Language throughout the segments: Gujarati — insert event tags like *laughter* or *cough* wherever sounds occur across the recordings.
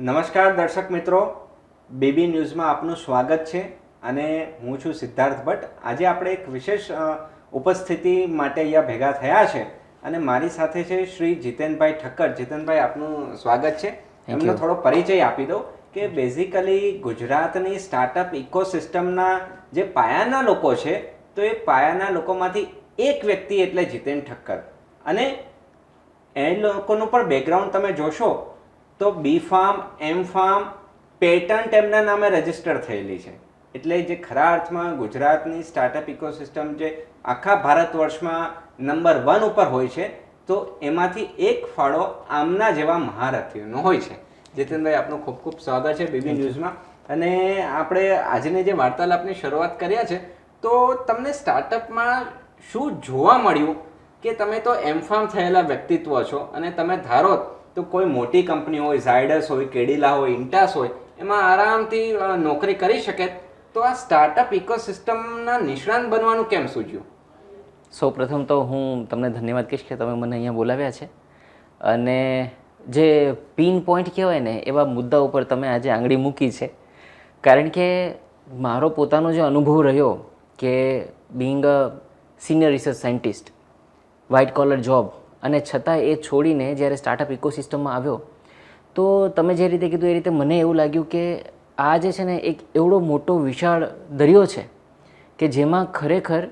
નમસ્કાર દર્શક મિત્રો. બીબી ન્યૂઝમાં આપનું સ્વાગત છે અને હું છું સિદ્ધાર્થ ભટ્ટ. આજે આપણે એક વિશેષ ઉપસ્થિતિ માટે અહીંયા ભેગા થયા છે અને મારી સાથે છે શ્રી જીતેનભાઈ ઠક્કર. જીતેનભાઈ આપનું સ્વાગત છે. એમનો થોડો પરિચય આપી દઉં કે બેઝિકલી ગુજરાતની સ્ટાર્ટઅપ ઇકોસિસ્ટમના જે પાયાના લોકો છે તો એ પાયાના લોકોમાંથી એક વ્યક્તિ એટલે જીતેન ઠક્કર. અને એ લોકોનું પણ બેકગ્રાઉન્ડ તમે જોશો તો B pharm M pharm patent એમના નામે રજિસ્ટર થયેલી છે. એટલે જે ખરા અર્થમાં ગુજરાતની સ્ટાર્ટઅપ ઇકોસિસ્ટમ જે આખા ભારત વર્ષમાં નંબર વન ઉપર હોય છે તો એમાંથી એક ફાળો આમના જેવા મહારથીઓનો હોય છે. જીતેનભાઈ આપનું ખૂબ ખૂબ સ્વાગત છે બીબી ન્યૂઝમાં. અને આપણે આજની જે વાર્તાલાપની શરૂઆત કર્યા છે તો તમને સ્ટાર્ટઅપમાં શું જોવા મળ્યું? કે તમે તો એમફાર્મ થયેલા વ્યક્તિત્વ છો અને તમે ધારો તો કોઈ મોટી કંપની હોય, ઝાયડસ હોય, કેડિલા હોય, ઇન્ટાસ હોય, એમાં આરામથી નોકરી કરી શકે. તો આ સ્ટાર્ટઅપ ઇકોસિસ્ટમના નિષ્ણાંત બનવાનું કેમ સૂચ્યું સૌ પ્રથમ તો હું તમને ધન્યવાદ કહીશ કે તમે મને અહીંયા બોલાવ્યા છે. અને જે પિન પોઈન્ટ કહેવાય ને, એવા મુદ્દા ઉપર તમે આજે આંગળી મૂકી છે. કારણ કે મારો પોતાનો જે અનુભવ રહ્યો કે being a senior research scientist white collar job અને છતાં એ છોડીને જ્યારે સ્ટાર્ટઅપ ઇકોસિસ્ટમમાં આવ્યો, તો તમે જે રીતે કીધું એ રીતે મને એવું લાગ્યું કે આ જે છે ને એક એવડો મોટો વિશાળ દરિયો છે કે જેમાં ખરેખર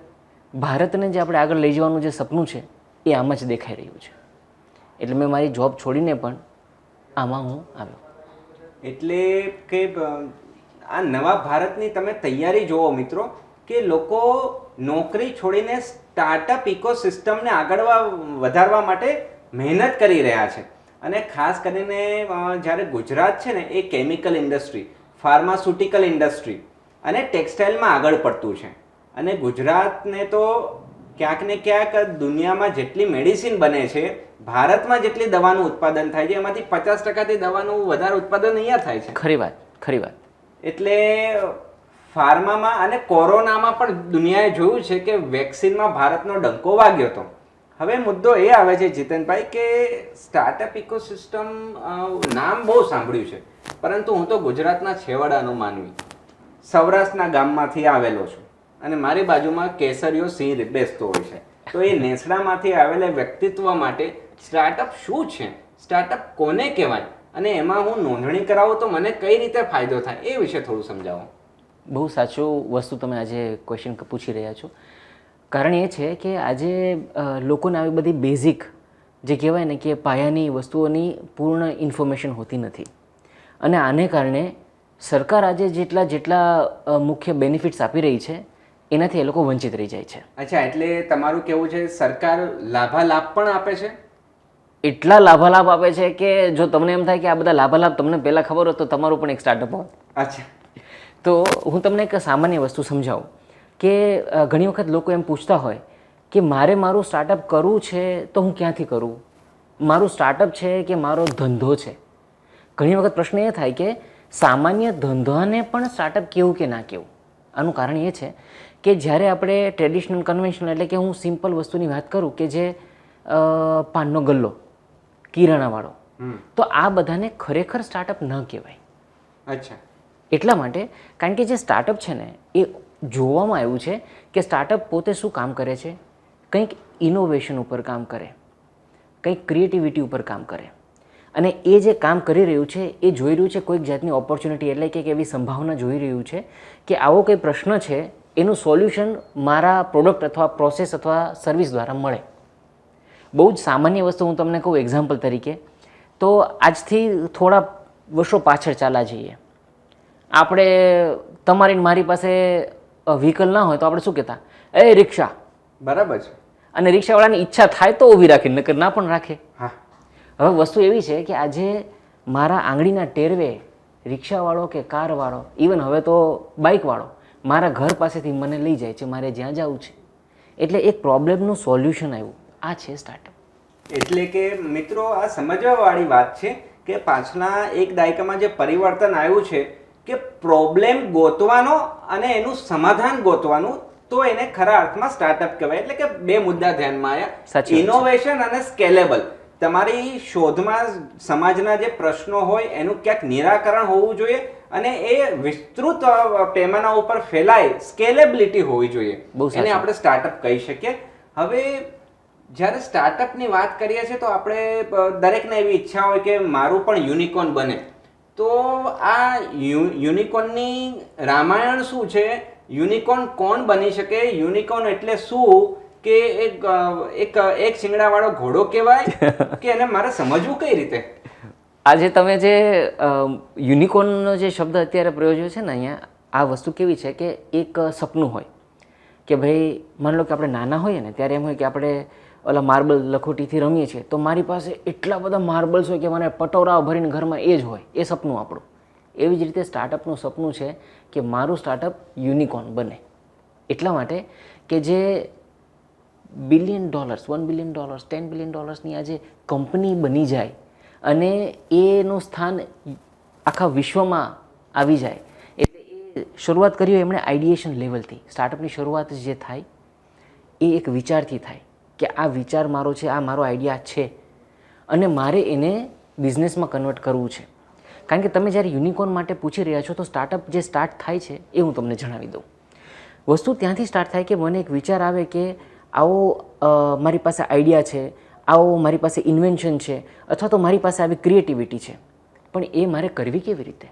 ભારતને જે આપણે આગળ લઈ જવાનું જે સપનું છે એ આમ જ દેખાઈ રહ્યું છે. એટલે મેં મારી જોબ છોડીને પણ આમાં હું આવ્યો. એટલે કે આ નવા ભારતની તમે તૈયારી જોવો મિત્રો કે લોકો નોકરી છોડીને સ્ટાર્ટઅપ ઇકોસિસ્ટમને આગળ વધારવા માટે મહેનત કરી રહ્યા છે. અને ખાસ કરીને જ્યારે ગુજરાત છે ને એ કેમિકલ ઇન્ડસ્ટ્રી ફાર્માસ્યુટિકલ ઇન્ડસ્ટ્રી અને ટેક્સટાઇલમાં આગળ પડતું છે. અને ગુજરાતને તો ક્યાંક ને ક્યાંક દુનિયામાં જેટલી મેડિસિન બને છે ભારતમાં જેટલી દવાનું ઉત્પાદન થાય છે એમાંથી પચાસ ટકાથી દવાનું વધારે ઉત્પાદન અહીંયા થાય છે. ખરી વાત ખરી વાત. એટલે ફાર્મામાં અને કોરોનામાં પણ દુનિયાએ જોયું છે કે વેક્સિનમાં ભારતનો ડંકો વાગ્યો હતો. હવે મુદ્દો એ આવે છે જીતનભાઈ કે સ્ટાર્ટઅપ ઇકોસિસ્ટમ નામ બહુ સાંભળ્યું છે. પરંતુ હું તો ગુજરાતના છેવાડાનો માનવી. સૌરાષ્ટ્રના ગામમાંથી આવેલો છું અને મારી બાજુમાં કેસરીઓ સિંહ બેસતો હોય છે. તો એ નેસડામાંથી આવેલા વ્યક્તિત્વ માટે સ્ટાર્ટઅપ શું છે? સ્ટાર્ટઅપ કોને કહેવાય? અને એમાં હું નોંધણી કરાવું તો મને કઈ રીતે ફાયદો થાય એ વિશે થોડું સમજાવો. બહુ સાચું વસ્તુ તમે આજે ક્વેશ્ચન પૂછી રહ્યા છો. કારણ એ છે કે આજે લોકોને આવી બધી બેઝિક જે કહેવાય ને કે પાયાની વસ્તુઓની પૂર્ણ ઇન્ફોર્મેશન હોતી નથી. અને આને કારણે સરકાર આજે જેટલા જેટલા મુખ્ય બેનિફિટ્સ આપી રહી છે એનાથી એ લોકો વંચિત રહી જાય છે. અચ્છા એટલે તમારું કેવું છે સરકાર લાભાલાભ પણ આપે છે? એટલા લાભાલાભ આપે છે કે જો તમને એમ થાય કે આ બધા લાભાલાભ તમને પહેલાં ખબર હોત તો તમારું પણ એક સ્ટાર્ટઅપ હોત. અચ્છા. તો હું તમને એક સામાન્ય વસ્તુ સમજાવું કે ઘણી વખત લોકો એમ પૂછતા હોય કે મારે મારું સ્ટાર્ટઅપ કરવું છે તો હું ક્યાંથી કરું? મારું સ્ટાર્ટઅપ છે કે મારો ધંધો છે? ઘણી વખત પ્રશ્ન એ થાય કે સામાન્ય ધંધાને પણ સ્ટાર્ટઅપ કેવું કે ના કેવું? આનું કારણ એ છે કે જ્યારે આપણે ટ્રેડિશનલ કન્વેન્શનલ એટલે કે હું સિમ્પલ વસ્તુની વાત કરું કે જે પાનનો ગલ્લો કિરાણાવાળો તો આ બધાને ખરેખર સ્ટાર્ટઅપ ન કહેવાય. અચ્છા. એટલા માટે કારણ કે જે સ્ટાર્ટઅપ છે ને, એ જોવામાં આવ્યું છે કે સ્ટાર્ટઅપ પોતે શું કામ કરે છે, કંઈક ઇનોવેશન ઉપર કામ કરે, કંઈક ક્રિએટિવિટી ઉપર કામ કરે. અને એ જે કામ કરી રહ્યું છે, એ જોઈ રહ્યું છે કોઈક જાતની ઓપોર્ચ્યુનિટી એટલે કે એવી સંભાવના જોઈ રહ્યું છે કે આવો કંઈ પ્રશ્ન છે, એનું સોલ્યુશન મારા પ્રોડક્ટ અથવા પ્રોસેસ અથવા સર્વિસ દ્વારા મળે. બહુ જ સામાન્ય વસ્તુ હું તમને કહું એક્ઝામ્પલ તરીકે, તો આજથી થોડા વર્ષો પાછળ ચાલા જઈએ. આપણે તમારી મારી પાસે વ્હીકલ ના હોય તો આપણે શું કહેતા? એ રિક્ષા. બરાબર છે. અને રિક્ષાવાળાની ઈચ્છા થાય તો ઊભી રાખે નકર ના પણ રાખે. હા. હવે વસ્તુ એવી છે કે આજે મારા આંગળીના ટેરવે રિક્ષાવાળો કે કારવાળો ઇવન હવે તો બાઇકવાળો મારા ઘર પાસેથી મને લઈ જાય છે મારે જ્યાં જવું છે. એટલે એક પ્રોબ્લેમનું સોલ્યુશન આવ્યું. આ છે સ્ટાર્ટઅપ એટલે કે મિત્રો આ સમજવા વાળી વાત છે કે પાછલા એક દાયકામાં જે પરિવર્તન આવ્યું છે પ્રોબ્લેમ ગોતવાનો અને એનું સમાધાન ગોતવાનું તો એને ખરા અર્થમાં સ્ટાર્ટઅપ કહેવાય. એટલે કે બે મુદ્દા ધ્યાનમાં આવ્યા ઇનોવેશન અને સ્કેલેબલ તમારી શોધમાં સમાજના જે પ્રશ્નો હોય એનું ક્યાંક નિરાકરણ હોવું જોઈએ અને એ વિસ્તૃત પેમાના ઉપર ફેલાય સ્કેલેબિલિટી હોવી જોઈએ. એને આપણે સ્ટાર્ટઅપ કહી શકીએ. હવે જ્યારે સ્ટાર્ટઅપની વાત કરીએ છીએ તો આપણે દરેકને એવી ઈચ્છા હોય કે મારું પણ યુનિકોર્ન બને. તો આ યુનિકોર્નની રામાયણ શું છે? યુનિકોર્ન કોણ બની શકે? યુનિકોર્ન એટલે શું? કે એક એક એક શિંગડાવાળો ઘોડો કહેવાય? *laughs* કે એને મારે સમજવું કઈ રીતે? આજે તમે જે યુનિકોર્નનો જે શબ્દ અત્યારે પ્રયોજ્યો છે ને અહીંયા આ વસ્તુ કેવી છે કે એક સપનું હોય. કે ભાઈ માની લો કે આપણે નાના હોઈએ ને ત્યારે એમ હોય કે આપણે ઓલા માર્બલ લખોટીથી રમીએ છીએ, તો મારી પાસે એટલા બધા માર્બલ્સ હોય કે મને પટોરાઓ ભરીને ઘરમાં એ જ હોય, એ સપનું આપણું. એવી જ રીતે સ્ટાર્ટઅપનું સપનું છે કે મારું સ્ટાર્ટઅપ યુનિકોર્ન બને. એટલા માટે કે જે billion dollars one billion dollars ten billion ડોલર્સની આજે કંપની બની જાય અને એનું સ્થાન આખા વિશ્વમાં આવી જાય. એટલે એ શરૂઆત કરી હોય એમણે આઈડિએશન લેવલથી સ્ટાર્ટઅપની શરૂઆત જે થાય, એ એક વિચારથી થાય. કે આ વિચાર મારો છે, આ મારો આઈડિયા છે અને મારે એને બિઝનેસમાં કન્વર્ટ કરવું છે. કારણ કે તમે જ્યારે યુનિકોર્ન માટે પૂછી રહ્યા છો, તો સ્ટાર્ટઅપ જે સ્ટાર્ટ થાય છે એ હું તમને જણાવી દઉં. વસ્તુ ત્યાંથી સ્ટાર્ટ થાય કે મને એક વિચાર આવે કે આવો મારી પાસે આઈડિયા છે, આવો મારી પાસે ઇન્વેન્શન છે અથવા તો મારી પાસે આવી ક્રિએટિવિટી છે. પણ એ મારે કરવી કેવી રીતે?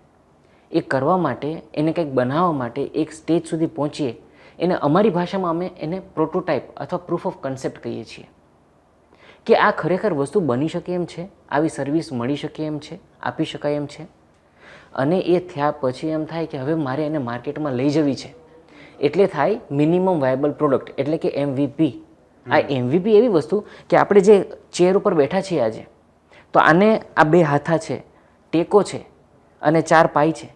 એ કરવા માટે, એને કંઈક બનાવવા માટે એક સ્ટેજ સુધી પહોંચીએ એને અમારી ભાષામાં અમે એને પ્રોટોટાઇપ અથવા પ્રૂફ ઓફ કન્સેપ્ટ કહીએ છીએ. કે આ ખરેખર વસ્તુ બની શકે એમ છે આવી સર્વિસ મળી શકે એમ છે આપી શકાય એમ છે. અને એ થયા પછી એમ થાય કે હવે મારે એને માર્કેટમાં લઈ જવી છે. એટલે થાય મિનિમમ વાયબલ પ્રોડક્ટ એટલે કે એમવીપી આ એમવીપી એવી વસ્તુ કે આપણે જે ચેર ઉપર બેઠા છીએ આજે તો આને આ બે હાથા છે ટેકો છે અને ચાર પાય છે.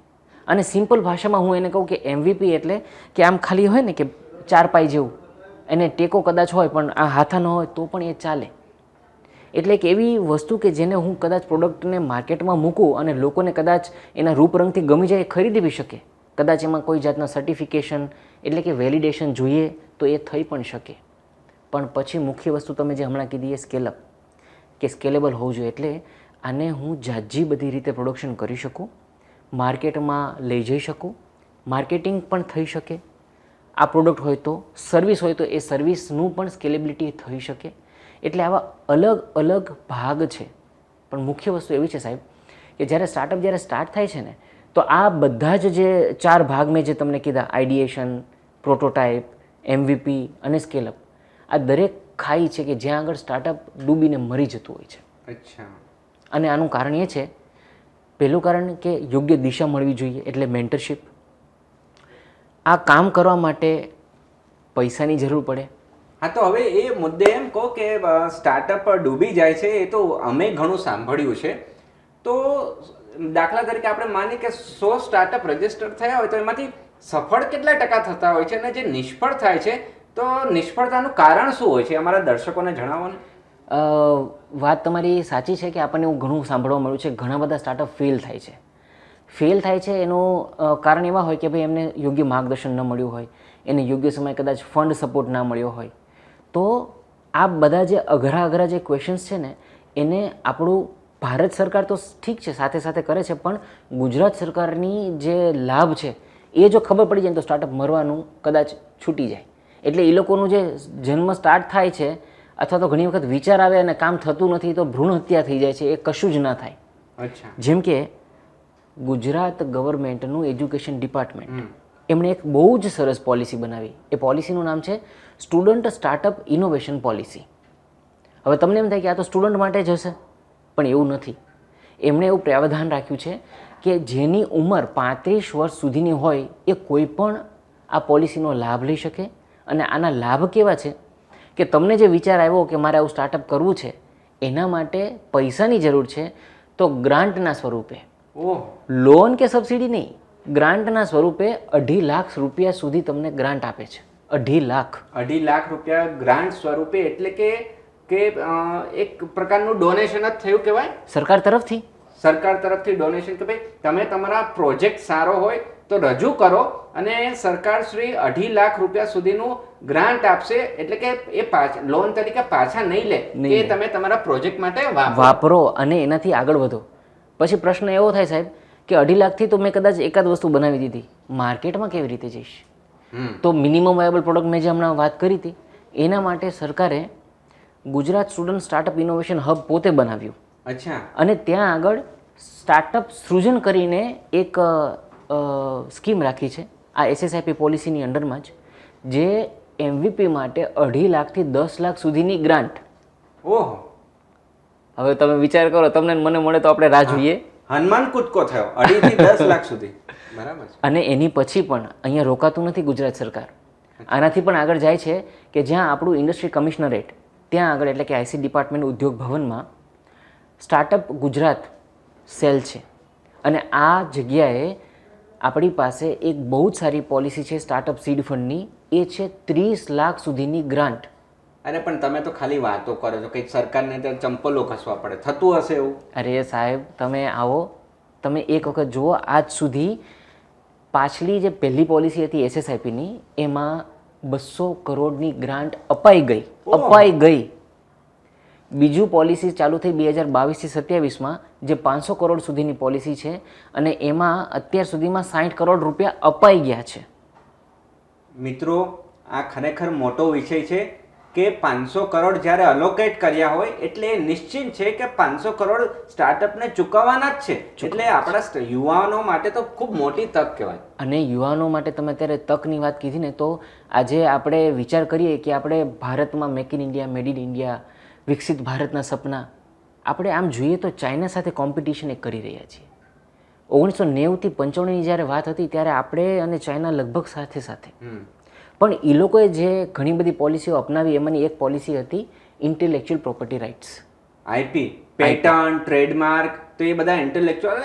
અને સિમ્પલ ભાષામાં હું એને કહું કે એમવીપી એટલે કે આમ ખાલી હોય ને કે ચાર પાઈ જેવું. એને ટેકો કદાચ હોય, પણ આ હાથા ન હોય તો પણ એ ચાલે. એટલે એક એવી વસ્તુ કે જેને હું કદાચ પ્રોડક્ટને માર્કેટમાં મૂકું અને લોકોને કદાચ એના રૂપરંગથી ગમી જાય ખરીદી બી શકે. કદાચ એમાં કોઈ જાતના સર્ટિફિકેશન એટલે કે વેલિડેશન જોઈએ તો એ થઈ પણ શકે. પણ પછી મુખ્ય વસ્તુ તમે જે હમણાં કીધી એ સ્કેલઅપ કે સ્કેલેબલ હોવું જોઈએ એટલે આને હું જાજી બધી રીતે પ્રોડક્શન કરી શકું. માર્કેટમાં લઈ જઈ શકું? માર્કેટિંગ પણ થઈ શકે. આ પ્રોડક્ટ હોય તો સર્વિસ હોય તો એ સર્વિસનું પણ સ્કેલેબિલિટી થઈ શકે. એટલે આવા અલગ અલગ ભાગ છે. પણ મુખ્ય વસ્તુ એવી છે સાહેબ કે જ્યારે સ્ટાર્ટઅપ જ્યારે સ્ટાર્ટ થાય છે ને તો આ બધા જ જે ચાર ભાગ મેં જે તમને કીધા આઈડિએશન પ્રોટોટાઇપ એમવીપી અને સ્કેલઅપ આ દરેક ખાઈ છે કે જ્યાં આગળ સ્ટાર્ટઅપ ડૂબીને મરી જતું હોય છે. અચ્છા. અને આનું કારણ એ છે પહેલું કારણ કે યોગ્ય દિશા મળવી જોઈએ, એટલે મેન્ટરશિપ આ કામ કરવા માટે પૈસાની જરૂર પડે. હા, તો હવે એ મુદ્દે એમ કહો કે સ્ટાર્ટઅપ ડૂબી જાય છે, એ તો અમે ઘણું સાંભળ્યું છે. તો દાખલા તરીકે આપણે માનીએ કે સો સ્ટાર્ટઅપ રજિસ્ટર થયા હોય તો એમાંથી સફળ કેટલા ટકા થતા હોય છે અને જે નિષ્ફળ થાય છે, તો નિષ્ફળતાનું કારણ શું હોય છે? અમારા દર્શકોને જણાવો ને. વાત તમારી સાચી છે કે આપણને એવું ઘણું સાંભળવા મળ્યું છે. ઘણા બધા સ્ટાર્ટઅપ ફેલ થાય છે. ફેલ થાય છે એનું કારણ એવા હોય કે ભાઈ એમને યોગ્ય માર્ગદર્શન ન મળ્યું હોય. એને યોગ્ય સમયે કદાચ ફંડ સપોર્ટ ના મળ્યો હોય. તો આ બધા જે અઘરા અઘરા જે ક્વેશ્ચન્સ છે ને, એને આપણું ભારત સરકાર તો ઠીક છે, સાથે સાથે કરે છે, પણ ગુજરાત સરકારની જે લાભ છે, એ જો ખબર પડી જાય તો સ્ટાર્ટઅપ મરવાનું કદાચ છૂટી જાય. એટલે એ લોકોનું જે જન્મ સ્ટાર્ટ થાય છે અથવા તો ઘણી વખત વિચાર આવે અને કામ થતું નથી તો ભ્રૂણ હત્યા થઈ જાય છે એ કશું જ ના થાય. જેમ કે ગુજરાત ગવર્મેન્ટનું એજ્યુકેશન ડિપાર્ટમેન્ટ એમણે એક બહુ જ સરસ પોલિસી બનાવી. એ પોલિસીનું નામ છે સ્ટુડન્ટ સ્ટાર્ટઅપ ઇનોવેશન પોલિસી. હવે તમને એમ થાય કે આ તો સ્ટુડન્ટ માટે જ હશે પણ એવું નથી. એમણે એવું પ્રાવધાન રાખ્યું છે કે જેની ઉંમર પાંત્રીસ વર્ષ સુધીની હોય એ કોઈ પણ આ પોલિસીનો લાભ લઈ શકે. અને આના લાભ કેવા છે? કે તમને જે વિચાર આવ્યો કે મારે આવું સ્ટાર્ટઅપ કરવું છે એના માટે પૈસાની જરૂર છે તો ગ્રાન્ટના સ્વરૂપે. લોન કે સબસિડી નહીં ગ્રાન્ટના સ્વરૂપે અઢી લાખ રૂપિયા સુધી તમને ગ્રાન્ટ આપે છે. અઢી લાખ. અઢી લાખ રૂપિયા ગ્રાન્ટ સ્વરૂપે એટલે કે કે એક પ્રકારનું ડોનેશન જ થયું કહેવાય? સરકાર તરફથી. સરકાર તરફથી ડોનેશન કે ભાઈ તમે તમારા પ્રોજેક્ટ સારો હોય તો રજૂ કરો અને સરકાર શ્રી અઢી લાખ રૂપિયા સુધીનું ગ્રાન્ટ આપશે. એટલે કે એ પાછ લોન તરીકે પાછા નહીં લે. એ કે તમે તમારા પ્રોજેક્ટ માટે વાપરો. વાપરો અને એનાથી આગળ વધો. પછી પ્રશ્ન એવો થાય સાહેબ કે અઢી લાખથી તો મેં કદાચ એકાદ વસ્તુ બનાવી દીધી. માર્કેટમાં કેવી રીતે જઈશ? તો મિનિમમ વાયબલ પ્રોડક્ટ મેં જે હમણાં વાત કરી હતી એના માટે સરકારે Gujarat student startup innovation hub પોતે બનાવ્યું. અચ્છા. અને ત્યાં આગળ સ્ટાર્ટઅપ સૃજન કરીને એક સ્કીમ રાખી છે. આ એસએસઆઈપી પોલિસીની અંડરમાં જ જે એમવીપી માટે અઢી લાખથી દસ લાખ સુધીની ગ્રાન્ટ. ઓહો. હવે તમે વિચાર કરો તમને મને મળે તો આપણે રાહ જોઈએ. હનુમાન કૂદકો થયો અઢી થી દસ લાખ સુધી. બરાબર અને એની પછી પણ અહીંયા રોકાતું નથી ગુજરાત સરકાર. આનાથી પણ આગળ જાય છે કે જ્યાં આપણું ઇન્ડસ્ટ્રી કમિશનરેટ ત્યાં આગળ એટલે કે આઈસી ડિપાર્ટમેન્ટ ઉદ્યોગ ભવનમાં સ્ટાર્ટઅપ ગુજરાત સેલ છે. અને આ જગ્યાએ આપણી પાસે એક બહુ જ સારી પોલિસી છે સ્ટાર્ટઅપ સીડ ફંડની એ છે ત્રીસ લાખ સુધીની ગ્રાન્ટ અરે પણ તમે તો ખાલી વાતો કરો છો. કંઈક સરકારને ત્યાં ચંપલો ઘસવા પડે. થતું હશે એવું? અરે સાહેબ તમે આવો. તમે એક વખત જુઓ આજ સુધી પાછલી જે પહેલી પોલિસી હતી એસએસઆઈપીની એમાં બસો કરોડની ગ્રાન્ટ અપાઈ ગઈ. અપાઈ ગઈ. બીજું પોલિસી ચાલુ થઈ બે હજાર બાવીસથી સત્યાવીસમાં જે પાંચસો કરોડ સુધીની પોલિસી છે અને એમાં અત્યાર સુધીમાં સાઠ કરોડ રૂપિયા અપાઈ ગયા છે. મિત્રો આ ખરેખર મોટો વિષય છે કે પાંચસો કરોડ જ્યારે અલોકેટ કર્યા હોય એટલે એ નિશ્ચિત છે કે પાંચસો કરોડ સ્ટાર્ટઅપને ચૂકવવાના જ છે. એટલે આપણા યુવાનો માટે તો ખૂબ મોટી તક કહેવાય. અને યુવાનો માટે તમે અત્યારે તકની વાત કીધી ને તો આજે આપણે વિચાર કરીએ કે આપણે ભારતમાં make in India made in India વિકસિત ભારતના સપના. આપણે આમ જોઈએ તો ચાઇના સાથે કોમ્પિટિશન એક કરી રહ્યા છીએ. ઓગણીસો નેવુંથી પંચાણુંની જ્યારે વાત હતી ત્યારે આપણે અને ચાઇના લગભગ સાથે સાથે. પણ એ લોકોએ જે ઘણી બધી પોલિસીઓ અપનાવી એમાંની એક પોલિસી હતી intellectual property rights IP pattern trademark તો એ બધા ઇન્ટેલેક્ચ્યુઅલ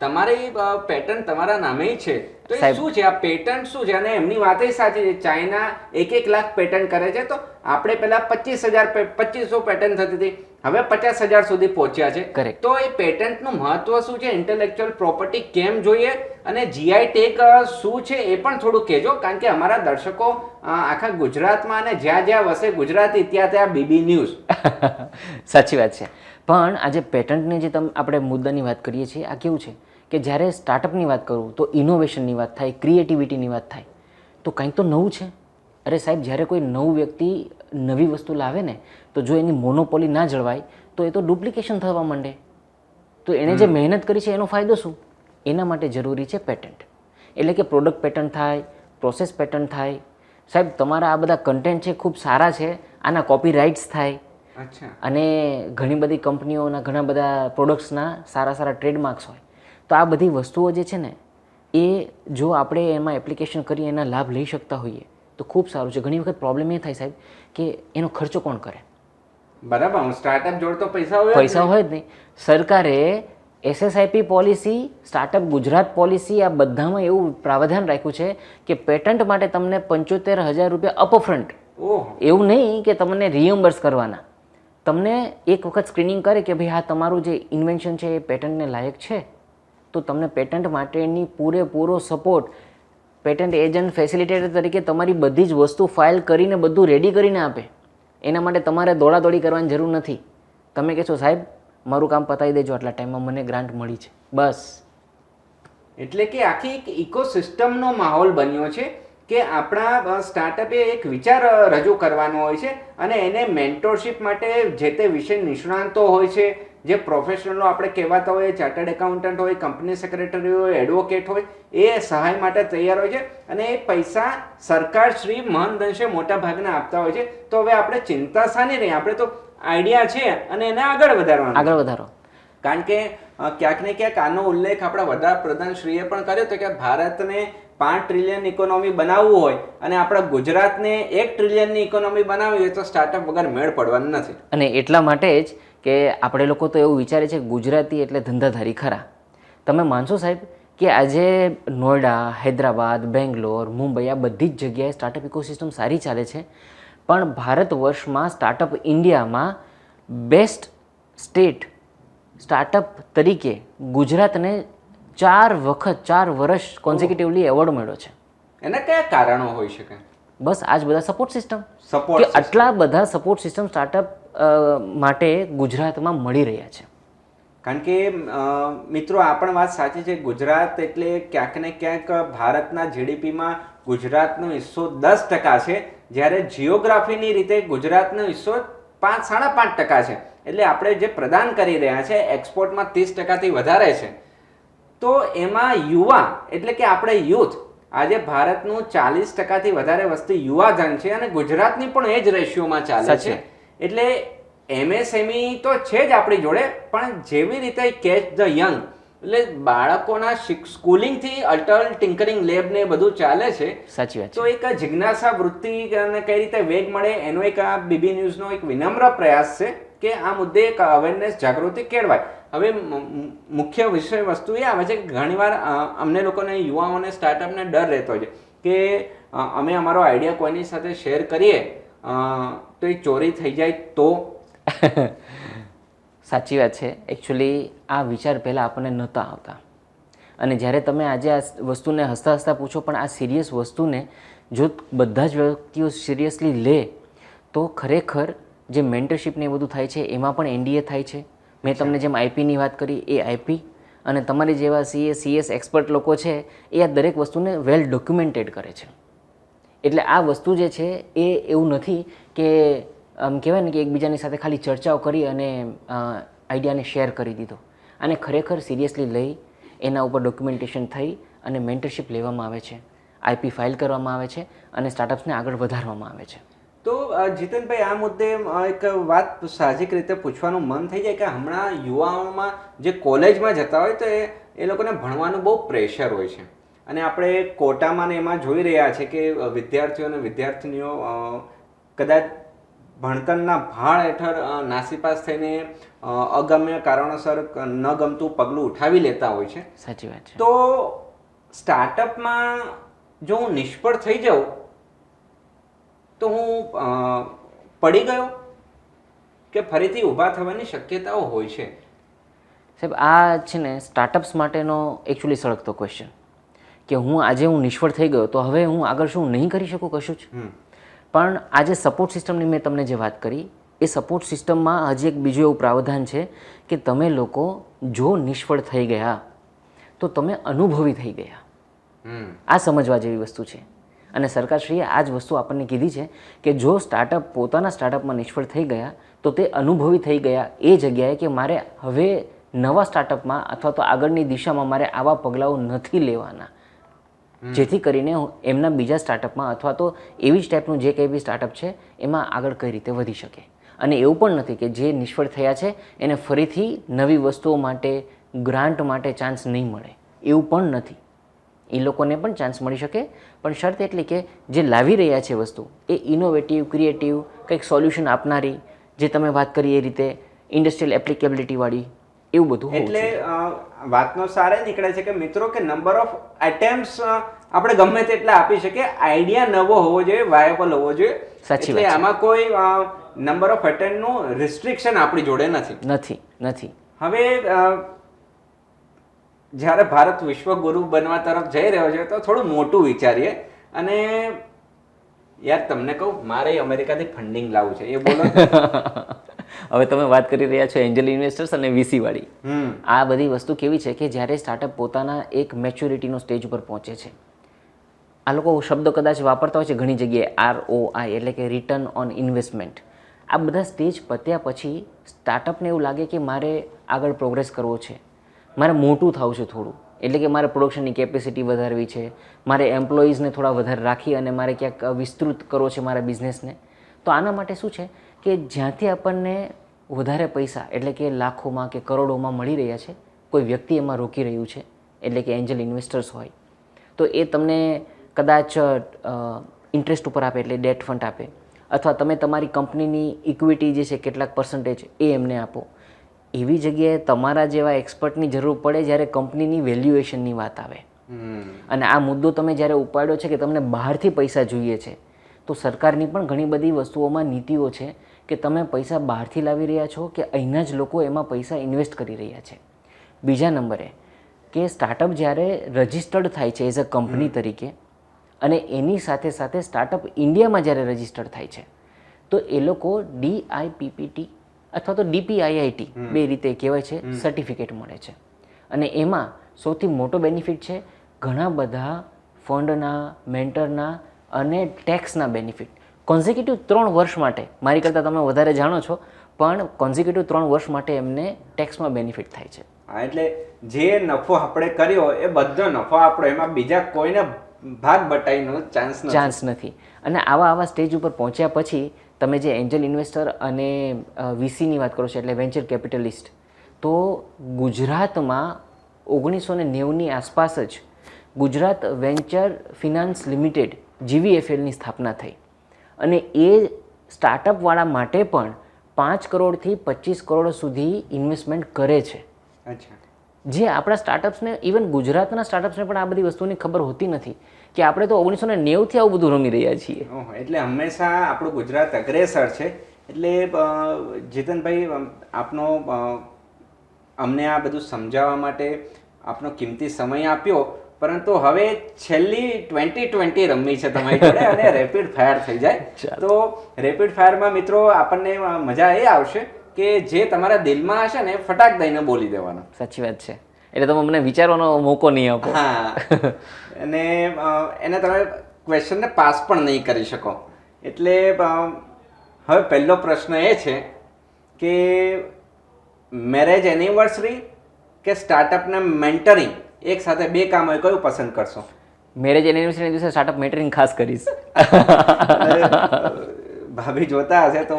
તમારી પેટર્ન તમારા નામે છે. તો એ શું છે? આ પેટર્ન શું છે? અને એમની વાત સાચી છે. ચાઇના એક એક લાખ પેટર્ન કરે છે. તો આપણે પેલા પચીસ હજાર પચીસો પેટર્ન થતી હતી. હવે પચાસ હજાર સુધી પહોંચ્યા છે. કરેક્ટ તો એ પેટન્ટનું મહત્વ શું છે? ઇન્ટેલેક્ચ્યુઅલ પ્રોપર્ટી કેમ જોઈએ? અને જીઆઈ ટેક શું છે? એ પણ થોડું કહેજો. કારણ કે અમારા દર્શકો આખા ગુજરાતમાં અને જ્યાં જ્યાં વસે ગુજરાતી ત્યાં ત્યાં બીબી ન્યૂઝ *laughs* સાચી વાત છે. પણ આજે પેટન્ટની જે તમે આપણે મુદ્દાની વાત કરીએ છીએ આ કેવું છે? કે જ્યારે સ્ટાર્ટઅપની વાત કરું તો ઇનોવેશનની વાત થાય ક્રિએટિવિટીની વાત થાય તો કંઈક તો નવું છે. અરે સાહેબ જ્યારે કોઈ નવું વ્યક્તિ નવી વસ્તુ લાવે ને તો જો એની મોનોપોલી ના જળવાય તો એ તો ડુપ્લિકેશન થવા માંડે. તો એણે જે મહેનત કરી છે એનો ફાયદો શું? એના માટે જરૂરી છે પેટન્ટ એટલે કે પ્રોડક્ટ પેટન્ટ થાય પ્રોસેસ પેટર્ન થાય. સાહેબ તમારા આ બધા કન્ટેન્ટ છે ખૂબ સારા છે આના કોપી રાઇટ્સ થાય અને ઘણી બધી કંપનીઓના ઘણા બધા પ્રોડક્ટ્સના સારા સારા ટ્રેડમાર્ક્સ હોય. તો આ બધી વસ્તુઓ જે છે ને એ જો આપણે એમાં એપ્લિકેશન કરી એના લાભ લઈ શકતા હોઈએ તો ખૂબ સારું છે. ઘણી વખત પ્રોબ્લેમ એ થાય સાહેબ કે એનો ખર્ચો કોણ કરે? બરાબર હું સ્ટાર્ટઅપ જોડતો પૈસા હોય પૈસા હોય જ નહીં. સરકારે SSIP policy startup Gujarat policy આ બધામાં એવું પ્રાવધાન રાખ્યું છે કે પેટન્ટ માટે તમને પંચોતેર હજાર રૂપિયા અપફ્રન્ટ એવું નહીં કે તમને રિયમ્બર્સ કરવાના. તમને એક વખત સ્ક્રીનિંગ કરે કે ભાઈ હા તમારું જે ઇન્વેન્શન છે એ પેટન્ટને લાયક છે તો તમને પેટન્ટ માટેની પૂરેપૂરો સપોર્ટ પેટન્ટ એજન્ટ ફેસિલિટેટર તરીકે તમારી બધી જ વસ્તુ ફાઇલ કરીને બધું રેડી કરીને આપે. એના માટે તમારે દોડાદોડી કરવાની જરૂર નથી. તમે કહેશો, સાહેબ, મારું કામ પતાવી દેજો, આટલા ટાઈમમાં મને ગ્રાન્ટ મળી છે. બસ. એટલે કે આખી એક ઇકોસિસ્ટમનો માહોલ બન્યો છે કે આપણા સ્ટાર્ટઅપે એક વિચાર રજૂ કરવાનો હોય છે અને એને મેન્ટોરશિપ માટે જે તે વિષય નિષ્ણાંતો હોય છે જે પ્રોફેશનલો આપણે કહેવાતા હોય ચાર્ટર્ડ એકાઉન્ટન્ટ હોય કંપની સેક્રેટરી હોય એડવોકેટ હોય એ સહાય માટે તૈયાર હોય છે અને એ પૈસા સરકાર શ્રી અંશે મોટા ભાગના આપતા હોય છે. તો હવે આપણે ચિંતા શાની રહી આપણે તો આઈડિયા છે અને એને આગળ વધારવાનો આગળ વધારો. કારણ કે ક્યાંક ને ક્યાંક આનો ઉલ્લેખ આપણા વડાપ્રધાન શ્રીએ પણ કર્યો હતો કે ભારતને પાંચ ટ્રિલિયન ઇકોનોમી બનાવવું હોય અને આપણા ગુજરાતને એક ટ્રિલિયનની ઇકોનોમી બનાવવી હોય તો સ્ટાર્ટઅપ વગર મેળ પડવાનું નથી. અને એટલા માટે જ કે આપણે લોકો તો એવું વિચારે છે ગુજરાતી એટલે ધંધાધારી ખરા. તમે માનશો સાહેબ કે આજે નોઈડા હૈદરાબાદ, બેંગ્લોર, મુંબઈ આ બધી જ જગ્યાએ સ્ટાર્ટઅપ ઇકોસિસ્ટમ સારી ચાલે છે, પણ ભારત વર્ષમાં સ્ટાર્ટઅપ ઇન્ડિયામાં બેસ્ટ સ્ટેટ સ્ટાર્ટઅપ તરીકે ગુજરાતને ચાર વખત ચાર વર્ષ કોન્ઝિક્યુટિવલી એવોર્ડ મળ્યો છે. એના કયા કારણો હોઈ શકે? બસ આજ બધા સપોર્ટ સિસ્ટમ કે સપોર્ટ આટલા બધા સપોર્ટ સિસ્ટમ સ્ટાર્ટઅપ માટે ગુજરાતમાં મળી રહ્યા છે. કારણ કે મિત્રો આ પણ વાત સાચી છે. ગુજરાત એટલે ક્યાંક ને ક્યાંક ભારતના જીડીપીમાં ગુજરાતનો હિસ્સો દસ ટકા છે. જ્યારે જીઓગ્રાફીની રીતે ગુજરાતનો હિસ્સો પાંચ સાડા પાંચ ટકા છે. એટલે આપણે જે પ્રદાન કરી રહ્યા છે એક્સપોર્ટમાં ત્રીસ ટકાથી વધારે છે. તો એમાં યુવા એટલે કે આપણે યુથ આજે ભારતનું ચાલીસ ટકાથી વધારે વસ્તી યુવાધન છે અને ગુજરાતની પણ એ જ રેશિયોમાં ચાલે છે. એટલે એમએસએમઈ તો છે જ આપણી જોડે પણ જેવી રીતે કેચ ધ યંગ એટલે બાળકોના સ્કૂલિંગથી અટલ ટિંકરિંગ લેબ ને બધું ચાલે છે સાચી વાત તો એક જિજ્ઞાસા વૃત્તિ અને કઈ રીતે વેગ મળે એનો એક આ બીબી ન્યૂઝનો એક વિનમ્ર પ્રયાસ છે કે આ મુદ્દે એક અવેરનેસ જાગૃતિ કેળવાય. હવે મુખ્ય વિષય વસ્તુ એ આવે છે કે ઘણીવાર અમને લોકોને, યુવાઓને સ્ટાર્ટઅપને ડર રહેતો હોય છે કે અમે અમારો આઈડિયા કોઈની સાથે શેર કરીએ તો એ ચોરી થઈ જાય તો? *laughs* સાચી વાત છે. એકચ્યુઅલી આ વિચાર પહેલાં આપણને નહોતા આવતા. અને જ્યારે તમે આજે આ વસ્તુને હસતા હસતા પૂછો, પણ આ સિરિયસ વસ્તુને જો બધા જ વ્યક્તિઓ સિરિયસલી લે, તો ખરેખર જે મેન્ટરશિપને એ બધું થાય છે, એમાં પણ એનડીએ થાય છે. મેં તમને જેમ આઈપીની વાત કરી એ આઈપી અને તમારી જેવા સીએ સીએસ એક્સપર્ટ લોકો છે એ આ દરેક વસ્તુને વેલ ડોક્યુમેન્ટેડ કરે છે. એટલે આ વસ્તુ જે છે એ એવું નથી કે આમ કહેવાય ને કે એકબીજાની સાથે ખાલી ચર્ચાઓ કરી અને આઈડિયાને શેર કરી દીધો. આને ખરેખર સિરિયસલી લઈ એના ઉપર ડોક્યુમેન્ટેશન થઈ અને મેન્ટરશિપ લેવામાં આવે છે. આઈપી ફાઇલ કરવામાં આવે છે અને સ્ટાર્ટઅપ્સને આગળ વધારવામાં આવે છે. તો જીતનભાઈ આ મુદ્દે એક વાત સાહજિક રીતે પૂછવાનું મન થઈ જાય કે હમણાં યુવાઓમાં જે કોલેજમાં જતા હોય તો એ એ લોકોને ભણવાનું બહુ પ્રેશર હોય છે. અને આપણે કોટામાં ને એમાં જોઈ રહ્યા છે કે વિદ્યાર્થીઓ અને વિદ્યાર્થીનીઓ કદાચ ભણતરના ભાળ હેઠળ નાસીપાસ થઈને અગમ્ય કારણોસર ન ગમતું પગલું ઉઠાવી લેતા હોય છે. સાચી વાત છે. તો સ્ટાર્ટઅપમાં જો હું નિષ્ફળ થઈ જાઉં તો હું પડી ગયો કે ફરીથી ઊભા થવાની શક્યતાઓ હોય છે? સાહેબ આ છે ને સ્ટાર્ટઅપ્સ માટેનો એકચ્યુઅલી સળગતો ક્વેશ્ચન કે હું આજે હું નિષ્ફળ થઈ ગયો તો હવે હું આગળ શું નહીં કરી શકું કશું જ? પણ આજે સપોર્ટ સિસ્ટમની મેં તમને જે વાત કરી એ સપોર્ટ સિસ્ટમમાં હજી એક બીજું એવું પ્રાવધાન છે કે તમે લોકો જો નિષ્ફળ થઈ ગયા તો તમે અનુભવી થઈ ગયા. આ સમજવા જેવી વસ્તુ છે. અને સરકારશ્રીએ આ જ વસ્તુ આપણને કીધી છે કે જો સ્ટાર્ટઅપ પોતાના સ્ટાર્ટઅપમાં નિષ્ફળ થઈ ગયા તો તે અનુભવી થઈ ગયા એ જગ્યાએ કે મારે હવે નવા સ્ટાર્ટઅપમાં અથવા તો આગળની દિશામાં મારે આવા પગલાઓ નથી લેવાના. જેથી કરીને એમના બીજા સ્ટાર્ટઅપમાં અથવા તો એવી જ ટાઈપનું જે કંઈ બી સ્ટાર્ટઅપ છે એમાં આગળ કઈ રીતે વધી શકે. અને એવું પણ નથી કે જે નિષ્ફળ થયા છે એને ફરીથી નવી વસ્તુઓ માટે ગ્રાન્ટ માટે ચાન્સ નહીં મળે. એવું પણ નથી. એ લોકોને પણ ચાન્સ મળી શકે. પણ શરત એટલી કે જે લાવી રહ્યા છે વસ્તુ એ ઇનોવેટિવ ક્રિએટિવ કંઈક સોલ્યુશન આપનારી જે તમે વાત કરી એ રીતે ઇન્ડસ્ટ્રીયલ એપ્લિકેબિલિટીવાળી એવું બધું એટલે વાતનો સારે નીકળે છે કે મિત્રો કે નંબર ઓફ એટેમ્પ્સ આપણે ગમે તેટલા આપી શકીએ આઈડિયા નવો હોવો જોઈએ વાયેબલ હોવો જોઈએ. સાચી વાત આમાં કોઈ નંબર ઓફ અટેન્ડનું રિસ્ટ્રિક્શન આપણી જોડે નથી. નથી નથી. હવે જ્યારે ભારત વિશ્વગુરુ બનવા તરફ જઈ રહ્યો છે તો થોડું મોટું વિચારીએ. અને યાર તમને કહું મારે અમેરિકાથી ફંડિંગ લાવવું છે એ બોલો *laughs* હવે તમે વાત કરી રહ્યા છો એન્જલ ઇન્વેસ્ટર્સ અને વીસી વાળી. આ બધી વસ્તુ કેવી છે કે જ્યારે સ્ટાર્ટઅપ પોતાના એક મેચ્યોરિટીનો સ્ટેજ ઉપર પહોંચે છે. આ લોકો શબ્દ કદાચ વાપરતા હોય છે ઘણી જગ્યાએ આર ઓ આઈ એટલે કે રિટર્ન ઓન ઇન્વેસ્ટમેન્ટ આ બધા સ્ટેજ પત્યા પછી સ્ટાર્ટઅપને એવું લાગે કે મારે આગળ પ્રોગ્રેસ કરવો છે. મારે મોટું થવું છે થોડું. એટલે કે મારે પ્રોડક્શનની કેપેસિટી વધારવી છે. મારે એમ્પ્લોઈઝને થોડા વધારે રાખી અને મારે ક્યાંક વિસ્તૃત કરવો છે મારા બિઝનેસને તો આના માટે શું છે કે જ્યાંથી આપણને વધારે પૈસા, એટલે કે લાખોમાં કે કરોડોમાં મળી રહ્યા છે, કોઈ વ્યક્તિ એમાં રોકી રહ્યું છે, એટલે કે એન્જલ ઇન્વેસ્ટર્સ હોય, તો એ તમને કદાચ ઇન્ટરેસ્ટ ઉપર આપે એટલે ડેટ ફંડ આપે. અથવા તમે તમારી કંપનીની ઇક્વિટી જે છે, કેટલાક પર્સન્ટેજ એ એમને આપો. એવી જગ્યાએ તમારા જેવા એક્સપર્ટની જરૂર પડે જ્યારે કંપનીની વેલ્યુએશનની વાત આવે. અને આ મુદ્દો તમે જ્યારે ઉપાડ્યો છે કે તમને બહારથી પૈસા જોઈએ છે તો સરકારની પણ ઘણી બધી વસ્તુઓમાં નીતિઓ છે કે તમે પૈસા બહારથી લાવી રહ્યા છો કે અહીંના જ લોકો એમાં પૈસા ઇન્વેસ્ટ કરી રહ્યા છે. બીજા નંબરે કે સ્ટાર્ટઅપ જ્યારે રજિસ્ટર્ડ થાય છે એઝ અ કંપની તરીકે અને એની સાથે સાથે સ્ટાર્ટઅપ ઇન્ડિયામાં જ્યારે રજિસ્ટર્ડ થાય છે તો એ લોકો ડીઆઈપીપીટી અથવા તો ડીપીઆઈઆઈટી બે રીતે કહેવાય છે સર્ટિફિકેટ મળે છે. અને એમાં સૌથી મોટો બેનિફિટ છે ઘણા બધા ફંડના મેન્ટરના અને ટેક્સના બેનિફિટ કોન્ઝિક્યુટિવ ત્રણ વર્ષ માટે મારી કરતાં તમે વધારે જાણો છો પણ કોન્ઝિક્યુટિવ ત્રણ વર્ષ માટે એમને ટેક્સમાં બેનિફિટ થાય છે. હા એટલે જે નફો આપણે કર્યો એ બધો નફો આપણો એમાં બીજા કોઈને ભાગ બટાઈનો ચાન્સ ચાન્સ નથી. અને આવા આવા સ્ટેજ ઉપર પહોંચ્યા પછી તમે જે એન્જલ ઇન્વેસ્ટર અને વીસીની વાત કરો છો એટલે વેન્ચર કેપિટલિસ્ટ તો ગુજરાતમાં ઓગણીસો ને નેવુંની આસપાસ જ ગુજરાત વેન્ચર ફિનાન્સ લિમિટેડ જીવીએફએલની સ્થાપના થઈ. અને એ સ્ટાર્ટઅપવાળા માટે પણ પાંચ કરોડથી પચીસ કરોડ સુધી ઇન્વેસ્ટમેન્ટ કરે છે. અચ્છા. જે આપણા સ્ટાર્ટઅપ્સને ઇવન ગુજરાતના સ્ટાર્ટઅપ્સને પણ આ બધી વસ્તુની ખબર હોતી નથી. કે આપણે તો ઓગણીસો ને નેવુંથી આવું બધું રમી રહ્યા છીએ. એટલે હંમેશા આપણું ગુજરાત અગ્રેસર છે. એટલે જીતનભાઈ આપનો અમને આ બધું સમજાવવા માટે આપનો કિંમતી સમય આપ્યો પરંતુ હવે છેલ્લી ટ્વેન્ટી ટ્વેન્ટી રમવી છે તમારી જોડે અને *laughs* રેપિડ ફાયર થઈ જાય. તો રેપિડ ફાયરમાં મિત્રો આપણને મજા એ આવશે કે જે તમારા દિલમાં હશે ને ફટાક દઈને બોલી દેવાનો. સાચી વાત છે. એટલે તમે મને વિચારવાનો મોકો નહીં આપો. હા. અને એને તમે ક્વેશ્ચનને પાસ પણ નહીં કરી શકો. એટલે હવે પહેલો પ્રશ્ન એ છે કે મેરેજ એનિવર્સરી કે સ્ટાર્ટઅપને મેન્ટરિંગ એક સાથે બે કામ હોય કયું પસંદ કરશો? મેરેજ એનિવર્સરી દિવસે સ્ટાર્ટઅપ મેટરિંગ ખાસ કરીશ. ભાભી જોતા હશે તો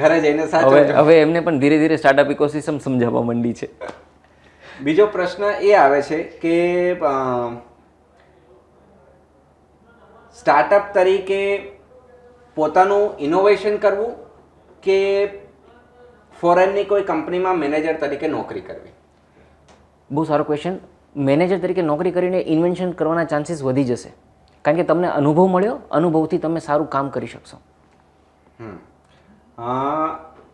ઘરે જઈને સાચવજો હવે એમને પણ ધીરે ધીરે સ્ટાર્ટઅપ ઇકોસિસ્ટમ સમજાવવા માંડી છે. બીજો પ્રશ્ન એ આવે છે કે સ્ટાર્ટઅપ તરીકે પોતાનું ઇનોવેશન કરવું કે ફોરેનની કોઈ કંપનીમાં મેનેજર તરીકે નોકરી કરવી? બહુ સારો ક્વેશ્ચન મેનેજર તરીકે નોકરી કરીને ઇન્વેન્શન કરવાના ચાન્સીસ વધી જશે. કારણ કે તમને અનુભવ મળ્યો અનુભવથી તમે સારું કામ કરી શકશો.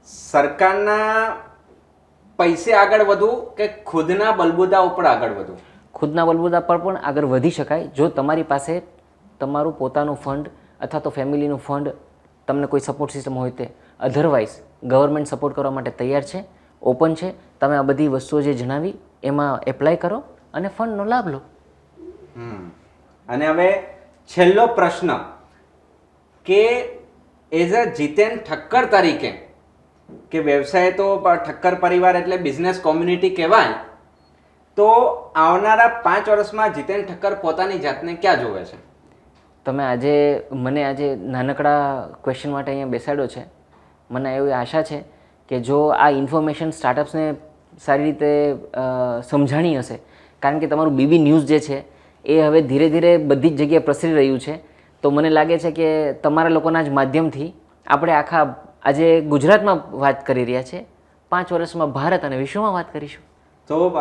સરકારના પૈસે આગળ વધવું કે ખુદના બલબુદા ઉપર આગળ વધવું? ખુદના બલબુદા પર પણ આગળ વધી શકાય. જો તમારી પાસે તમારું પોતાનું ફંડ અથવા તો ફેમિલીનું ફંડ તમને કોઈ સપોર્ટ સિસ્ટમ હોય તે અધરવાઇઝ ગવર્મેન્ટ સપોર્ટ કરવા માટે તૈયાર છે ઓપન છે તમે આ બધી વસ્તુઓ જે જણાવી એમાં એપ્લાય કરો અને ફંડનો લાભ લો. અને હવે છેલ્લો પ્રશ્ન. કે એઝ અ જીતેન ઠક્કર તરીકે કે વ્યવસાય તો ઠક્કર પરિવાર એટલે બિઝનેસ કોમ્યુનિટી કહેવાય, તો આવનારા પાંચ વર્ષમાં જીતેન ઠક્કર પોતાની જાતને ક્યાં જોવે છે? તમે આજે, મને આજે નાનકડા ક્વેશ્ચન માટે અહીંયા બેસાડ્યો છે. મને એવી આશા છે કે જો આ ઇન્ફોર્મેશન સ્ટાર્ટઅપ્સને સારી રીતે સમજાણી હશે. કારણ કે તમારું બીબી ન્યૂઝ જે છે, એ હવે ધીરે ધીરે બધી જ જગ્યાએ પ્રસરી રહ્યું છે. તો મને લાગે છે કે તમારા લોકોના જ માધ્યમથી આપણે આખા આજે ગુજરાતમાં વાત કરી રહ્યા છે. પાંચ વર્ષમાં ભારત અને વિશ્વમાં વાત કરીશું. તો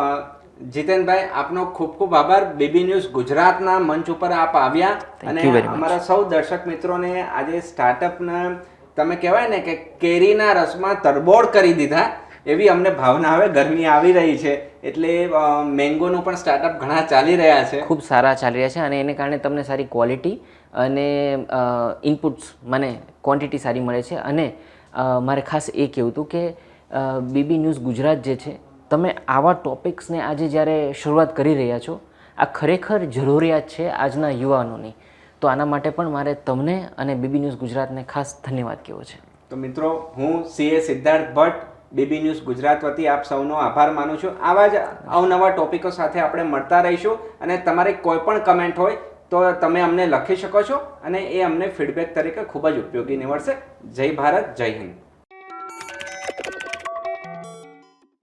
જીતેનભાઈ આપનો ખૂબ ખૂબ આભાર. બેબી ન્યૂઝ ગુજરાતના મંચ ઉપર આપ આવ્યા. અને. અમારા સૌ દર્શક મિત્રોને આજે સ્ટાર્ટઅપના તમે કહેવાય ને કે કેરીના રસમાં તરબોળ કરી દીધા. એવી અમને ભાવના હવે ગરમી આવી રહી છે. એટલે મેંગોનું પણ સ્ટાર્ટઅપ ઘણા ચાલી રહ્યા છે. ખૂબ સારા ચાલી રહ્યા છે અને એને કારણે તમને સારી ક્વોલિટી અને ઇનપુટ્સ મને ક્વોન્ટિટી સારી મળે છે. અને મારે ખાસ એ કહેવું હતું કે બીબી ન્યૂઝ ગુજરાત જે છે તમે આવા ટોપિક્સને આજે જ્યારે શરૂઆત કરી રહ્યા છો આ ખરેખર જરૂરિયાત છે આજના યુવાનોની. તો આના માટે પણ મારે તમને અને બીબી ન્યૂઝ ગુજરાતને ખાસ ધન્યવાદ કહેવો છે. તો મિત્રો હું CA Siddharth Bhatt BB news Gujarat વતી આપ સૌનો આભાર માનું છું. આવા જ અવનવા ટોપિકો સાથે આપણે મળતા રહીશું અને તમારે કોઈ પણ કમેન્ટ હોય તો તમે અમને લખી શકો છો અને એ અમને ફીડબેક તરીકે ખૂબ જ ઉપયોગી નીવડશે. જય ભારત, જય હિન્દ.